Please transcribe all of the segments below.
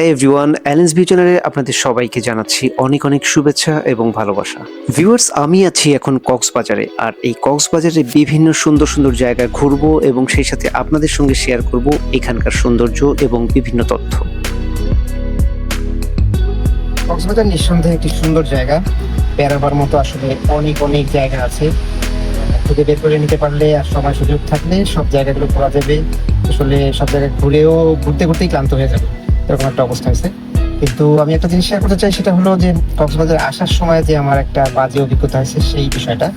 হ্যাঁ এভরিওয়ান অ্যালেন্স চ্যানেলে আপনাদের সবাইকে জানাচ্ছি অনেক অনেক শুভেচ্ছা এবং ভালোবাসা। ভিউয়ার্স আমি আছি এখন কক্সবাজারে, আর এই কক্সবাজারে বিভিন্ন সুন্দর সুন্দর জায়গায় ঘুরবো এবং সেই সাথে আপনাদের সঙ্গে শেয়ার করব এখানকার সৌন্দর্য এবং বিভিন্ন তথ্য। কক্সবাজার নিঃসন্দেহে একটি সুন্দর জায়গা। বেড়াবার মতো আসলে অনেক অনেক জায়গা আছে। খুঁজে বের করে নিতে পারলে আর সময় সুযোগ থাকলে সব জায়গাগুলো ঘোরা যাবে। আসলে সব জায়গায় ঘুরেও ঘুরতে ঘুরতেই ক্লান্ত হয়ে যাবে। এরকম একটা অবস্থা হয়েছে। কিন্তু আমি একটা জিনিস শেয়ার করতে চাই, সেটা হলো যে কক্সবাজার আসার সময় যে আমার একটা বাজে অভিজ্ঞতা হয়েছে সেই বিষয়টা।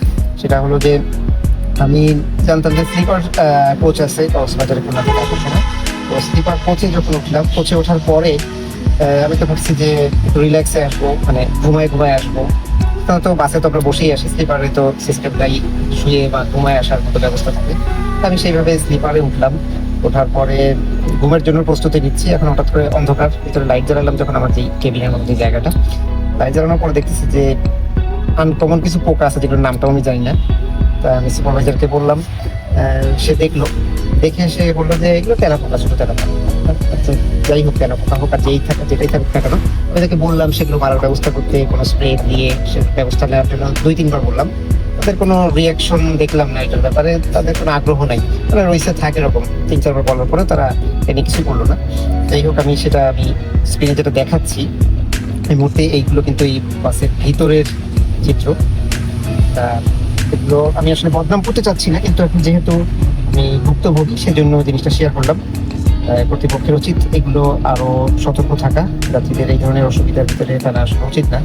সেটা হলো যে আমি জানতাম যে স্লিপার কোচ আছে কক্সবাজারে আসার সময় তো স্লিপার কোচে যখন উঠলাম কোচে ওঠার পরে আমি তো ভাবছি যে একটু রিল্যাক্সে আসব মানে ঘুমায় ঘুমায় আসব। তো বাসে তো আমরা বসেই আসি, স্লিপারে তো সিস্টেমটাই শুয়ে বা ঘুমায় আসার মতো ব্যবস্থা থাকে। আমি সেইভাবে স্লিপারে উঠলাম। ওঠার পরে ঘুমের জন্য প্রস্তুতি নিচ্ছি। এখন হঠাৎ করে অন্ধকার ভিতরে লাইট জ্বালালাম যখন আমার যেই কেবিনের মধ্যে জায়গাটা। লাইট জ্বালানোর পরে দেখতেছি যে আনকমন কিছু পোকা আছে যেগুলোর নামটাও আমি জানি না। তা আমি সুপারভাইজারকে বললাম সে দেখল। দেখে সে বলল যে এগুলো তেলা পোকা ছোট তেলা পোকা। আচ্ছা, যাই হোক তেলা পোকা হোক আর যেই থাকে যেটাই থাকুক না কেন। আমি তাকে বললাম সেগুলো মারার ব্যবস্থা করতে কোনো স্প্রে দিয়ে সে ব্যবস্থা নেওয়ার জন্য দুই তিনবার বললাম। তাদের কোনো রিয়াকশন দেখলাম না এটার ব্যাপারে, তাদের কোনো আগ্রহ নাই। তারা রয়েছে, থাকে এরকম। তিন, চারবার বলার পরে তারা এনে কিছু বলল না। যাই হোক, আমি সেটা, আমি স্ক্রিনে যেটা দেখাচ্ছি, এই মুহূর্তে এইগুলো কিন্তু এই বাসের ভিতরের চিত্র। তা এগুলো আমি আসলে বদনাম করতে চাচ্ছি না, কিন্তু এখন যেহেতু আমি ভুক্তভোগী, সেজন্য জিনিসটা শেয়ার করলাম। কর্তৃপক্ষের উচিত এগুলো আরও সতর্ক থাকা। যাত্রীদের এই ধরনের অসুবিধার ভিতরে তারা আসা উচিত না।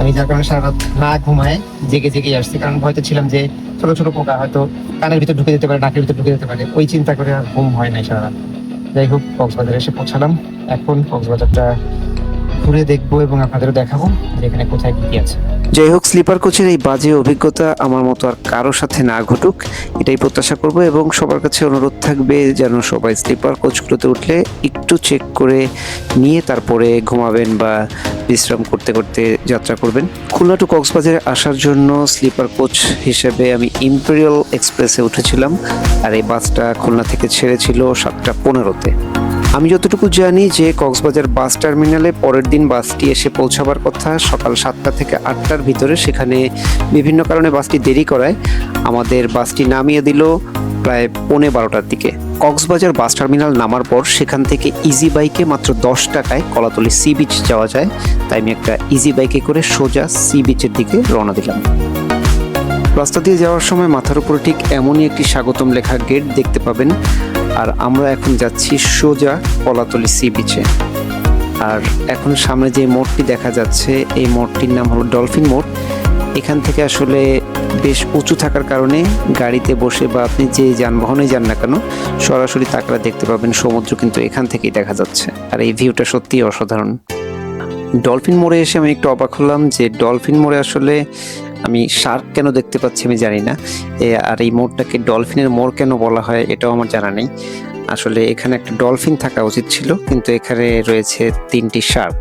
আমি যার কারণে সারা রাত না ঘুমায়, জেগে জেগে আসছি। কারণ হয়তো ছিলাম যে ছোট ছোট পোকা হয়তো কানের ভিতরে ঢুকে যেতে পারে, নাকের ভিতরে ঢুকে যেতে পারে। ওই চিন্তা করে আর ঘুম হয় নাই সারা রাত। যাই হোক, কক্সবাজারে এসে পৌঁছালাম। এখন কক্সবাজারটা ঘুরে দেখব এবং আপনাদেরও দেখাবো যে এখানে কোথায় কি আছে। যাই হোক, স্লিপার কোচের এই বাজে অভিজ্ঞতা আমার মতো আর কারও সাথে না ঘটুক, এটাই প্রত্যাশা করব এবং সবার কাছে অনুরোধ থাকবে যেন সবাই স্লিপার কোচগুলোতে উঠলে একটু চেক করে নিয়ে তারপরে ঘুমাবেন বা বিশ্রাম করতে করতে যাত্রা করবেন। খুলনা টু কক্সবাজারে আসার জন্য স্লিপার কোচ হিসেবে আমি ইম্পেরিয়াল এক্সপ্রেসে উঠেছিলাম আর এই বাসটা খুলনা থেকে ছেড়েছিল সাতটা পনেরোতে। আমি যতটুকু জানি যে কক্সবাজার বাস টার্মিনালে পরের দিন বাসটি এসে পৌঁছাবার কথা, সকাল সাতটা থেকে আটটার ভিতরে সেখানে বিভিন্ন কারণে বাসটি দেরি করায়, আমাদের বাসটি নামিয়ে দিল প্রায় পৌনে বারোটার দিকে। কক্সবাজার বাস টার্মিনাল নামার পর সেখান থেকে ইজি বাইকে মাত্র দশ টাকায় কলাতলি সি বিচ যাওয়া যায়। তাই আমি একটা ইজি বাইকে করে সোজা সি বিচের দিকে রওনা দিলাম। রাস্তা দিয়ে যাওয়ার সময় মাথার উপরে ঠিক এমনই একটি স্বাগতম লেখা গেট দেখতে পাবেন। আর আমরা এখন যাচ্ছি সোজা কলাতলি সি বিচে আর এখন সামনে যে মোড়টি দেখা যাচ্ছে, এই মোড়টির নাম হলো ডলফিন মোড় এখান থেকে আসলে বেশ উঁচু থাকার কারণে গাড়িতে বসে বা আপনি যে যানবাহনে যান না কেন, সরাসরি তাকরা দেখতে পাবেন। সমুদ্র কিন্তু এখান থেকেই দেখা যাচ্ছে। আর এই ভিউটা সত্যিই অসাধারণ। ডলফিন মোড়ে এসে আমি একটু অবাক হলাম যে ডলফিন মোড়ে আসলে আমি শার্ক কেন দেখতে পাচ্ছি আমি জানি না। আর এই মোড়টাকে ডলফিনের মোড় কেন বলা হয় এটাও আমার জানা নেই। আসলে এখানে একটা ডলফিন থাকা উচিত ছিল, কিন্তু এখানে রয়েছে তিনটি শার্ক।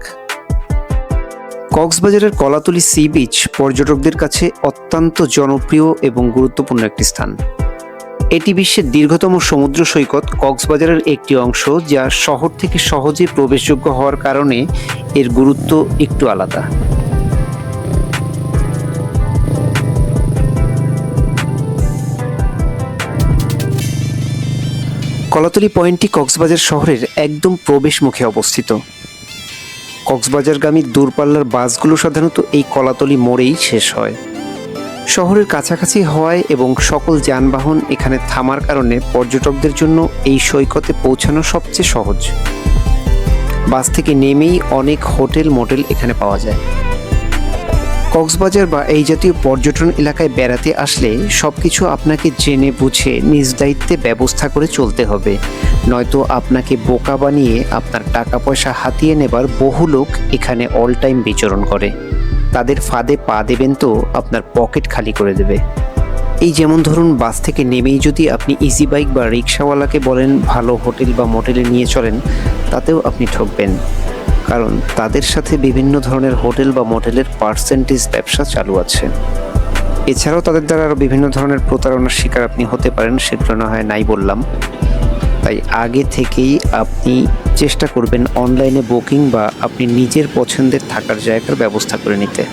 কক্সবাজারের কলাতলি সি বিচ পর্যটকদের কাছে অত্যন্ত জনপ্রিয় এবং গুরুত্বপূর্ণ একটি স্থান। এটি বিশ্বের দীর্ঘতম সমুদ্র সৈকত কক্সবাজারের একটি অংশ যা শহর থেকে সহজে প্রবেশযোগ্য হওয়ার কারণে এর গুরুত্ব একটু আলাদা। কলাতলি পয়েন্টটি কক্সবাজার শহরের একদম প্রবেশ মুখে অবস্থিত। কক্সবাজারগামী দূরপাল্লার বাসগুলো সাধারণত এই কলাতলি মোড়েই শেষ হয়। শহরের কাছাকাছি হওয়ায় এবং সকল যানবাহন এখানে থামার কারণে পর্যটকদের জন্য এই সৈকতে পৌঁছানো সবচেয়ে সহজ। বাস থেকে নেমেই অনেক হোটেল মোটেল এখানে পাওয়া যায়। কক্সবাজার বা এই জাতীয় পর্যটন এলাকায় বেড়াতে আসলে সবকিছু আপনাকে জেনে বুঝে নিজ দায়িত্বে ব্যবস্থা করে চলতে হবে। নয়তো আপনাকে বোকা বানিয়ে আপনার টাকা পয়সা হাতিয়ে নেবার বহু লোক এখানে অল টাইম বিচরণ করে। তাদের ফাঁদে পা দেবেন তো আপনার পকেট খালি করে দেবে। এই যেমন ধরুন, বাস থেকে নেমেই যদি আপনি ইজি বাইক বা রিক্সাওয়ালাকে বলেন, ভালো হোটেল বা মোটেলে নিয়ে চলেন তাতেও আপনি ঠকবেন। কারণ তাদের সাথে বিভিন্ন ধরনের হোটেল বা মোটেলের পার্সেন্টেজ ব্যবসা চালু আছে। এছাড়াও তাদের দ্বারা আরও বিভিন্ন ধরনের প্রতারণার শিকার আপনি হতে পারেন, সেগুলো না হয় নাই বললাম। তাই আগে থেকেই আপনি চেষ্টা করবেন অনলাইনে বুকিং বা আপনি নিজের পছন্দের থাকার জায়গার ব্যবস্থা করে নিতে।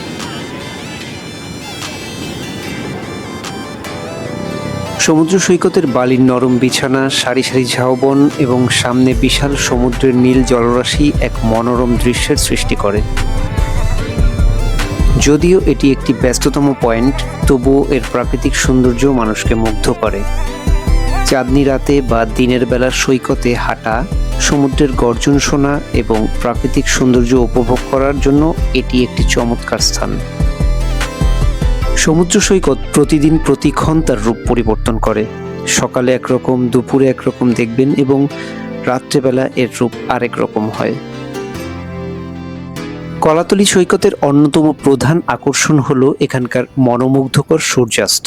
সমুদ্র সৈকতের বালির নরম বিছানা, সারি সারি ঝাউবন এবং সামনে বিশাল সমুদ্রের নীল জলরাশি এক মনোরম দৃশ্যের সৃষ্টি করে। যদিও এটি একটি ব্যস্ততম পয়েন্ট, তবুও এর প্রাকৃতিক সৌন্দর্য মানুষকে মুগ্ধ করে। চাঁদনি রাতে বা দিনের বেলার সৈকতে হাঁটা, সমুদ্রের গর্জন শোনা এবং প্রাকৃতিক সৌন্দর্য উপভোগ করার জন্য এটি একটি চমৎকার স্থান। সমুদ্র সৈকত প্রতিদিন প্রতিক্ষণ তার রূপ পরিবর্তন করে। সকালে একরকম, দুপুরে একরকম দেখবেন এবং রাত্রেবেলা এর রূপ আরেক রকম হয়। কলাতলি সৈকতের অন্যতম প্রধান আকর্ষণ হল এখানকার মনোমুগ্ধকর সূর্যাস্ত।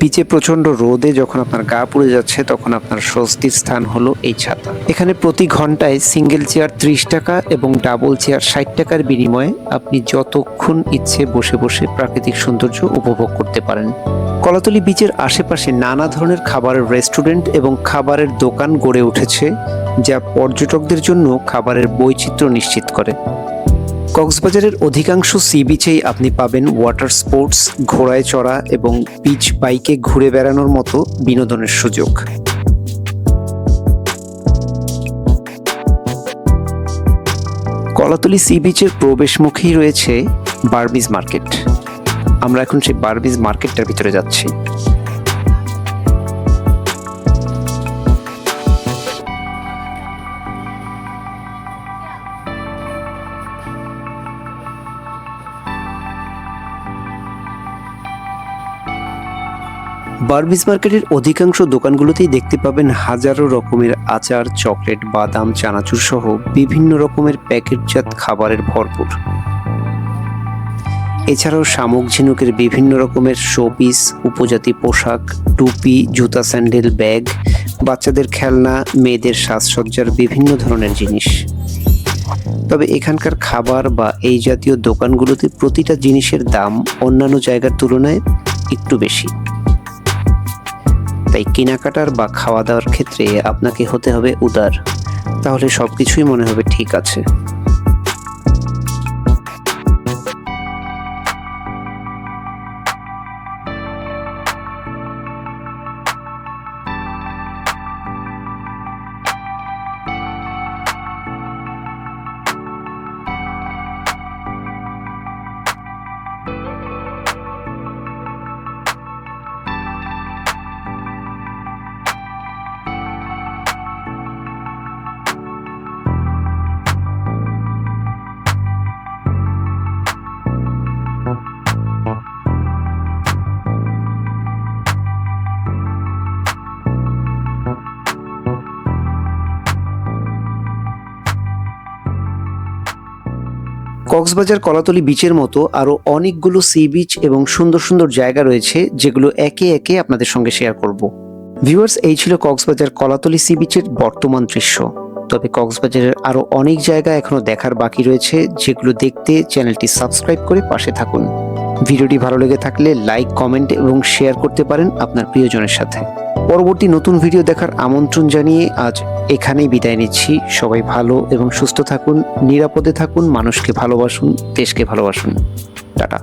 বিচে প্রচণ্ড রোদে যখন আপনার গা পুড়ে যাচ্ছে, তখন আপনার স্বস্তির স্থান হলো এই ছাতা। এখানে প্রতি ঘন্টায় সিঙ্গেল চেয়ার ত্রিশ টাকা এবং ডাবল চেয়ার ষাট টাকার বিনিময়ে আপনি যতক্ষণ ইচ্ছে বসে বসে প্রাকৃতিক সৌন্দর্য উপভোগ করতে পারেন। কলাতলি বিচের আশেপাশে নানা ধরনের খাবারের রেস্টুরেন্ট এবং খাবারের দোকান গড়ে উঠেছে, যা পর্যটকদের জন্য খাবারের বৈচিত্র্য নিশ্চিত করে। কক্সবাজারের অধিকাংশ সি বিচেই আপনি পাবেন ওয়াটার স্পোর্টস ঘোড়ায় চড়া এবং বিচ বাইকে ঘুরে বেড়ানোর মতো বিনোদনের সুযোগ। কলাতলি সি বিচের প্রবেশমুখেই রয়েছে বারবিজ মার্কেট আমরা এখন সেই বারবিজ মার্কেটটার ভিতরে যাচ্ছি। বারবিজ মার্কেটের অধিকাংশ দোকানগুলোতেই দেখতে পাবেন হাজারো রকমের আচার, চকলেট, বাদাম, চানাচুর সহ বিভিন্ন রকমের প্যাকেটজাত খাবারের ভরপুর। এছাড়াও শামুক ঝিনুকের বিভিন্ন রকমের শোপিস, উপজাতি পোশাক, টুপি, জুতা, স্যান্ডেল, ব্যাগ, বাচ্চাদের খেলনা, মেয়েদের সাজসজ্জার বিভিন্ন ধরনের জিনিস। তবে এখানকার খাবার বা এই জাতীয় দোকানগুলোতে প্রতিটা জিনিসের দাম অন্যান্য জায়গার তুলনায় একটু বেশি। তাই কেনাকাটার বা খাওয়া দাওয়ার ক্ষেত্রে আপনাকে হতে হবে উদার। তাহলে সবকিছুই মনে হবে ঠিক আছে। কক্সবাজার কলাতলি বিচের মতো আরও অনেকগুলো সি বিচ এবং সুন্দর সুন্দর জায়গা রয়েছে, যেগুলো একে একে আপনাদের সঙ্গে শেয়ার করব। ভিউয়ার্স এই ছিল কক্সবাজার কলাতলি সি বিচের বর্তমান দৃশ্য। তবে কক্সবাজারের আরও অনেক জায়গা এখনও দেখার বাকি রয়েছে, যেগুলো দেখতে চ্যানেলটি সাবস্ক্রাইব করে পাশে থাকুন। ভিডিওটি ভালো লেগে থাকলে লাইক কমেন্ট এবং শেয়ার করতে পারেন আপনার প্রিয়জনের সাথে। পরবর্তী নতুন ভিডিও দেখার আমন্ত্রণ জানিয়ে আজ এখানেই বিদায় নিচ্ছি। সবাই ভালো এবং সুস্থ থাকুন, নিরাপদে থাকুন, মানুষকে ভালোবাসুন, দেশকে ভালোবাসুন। টাটা।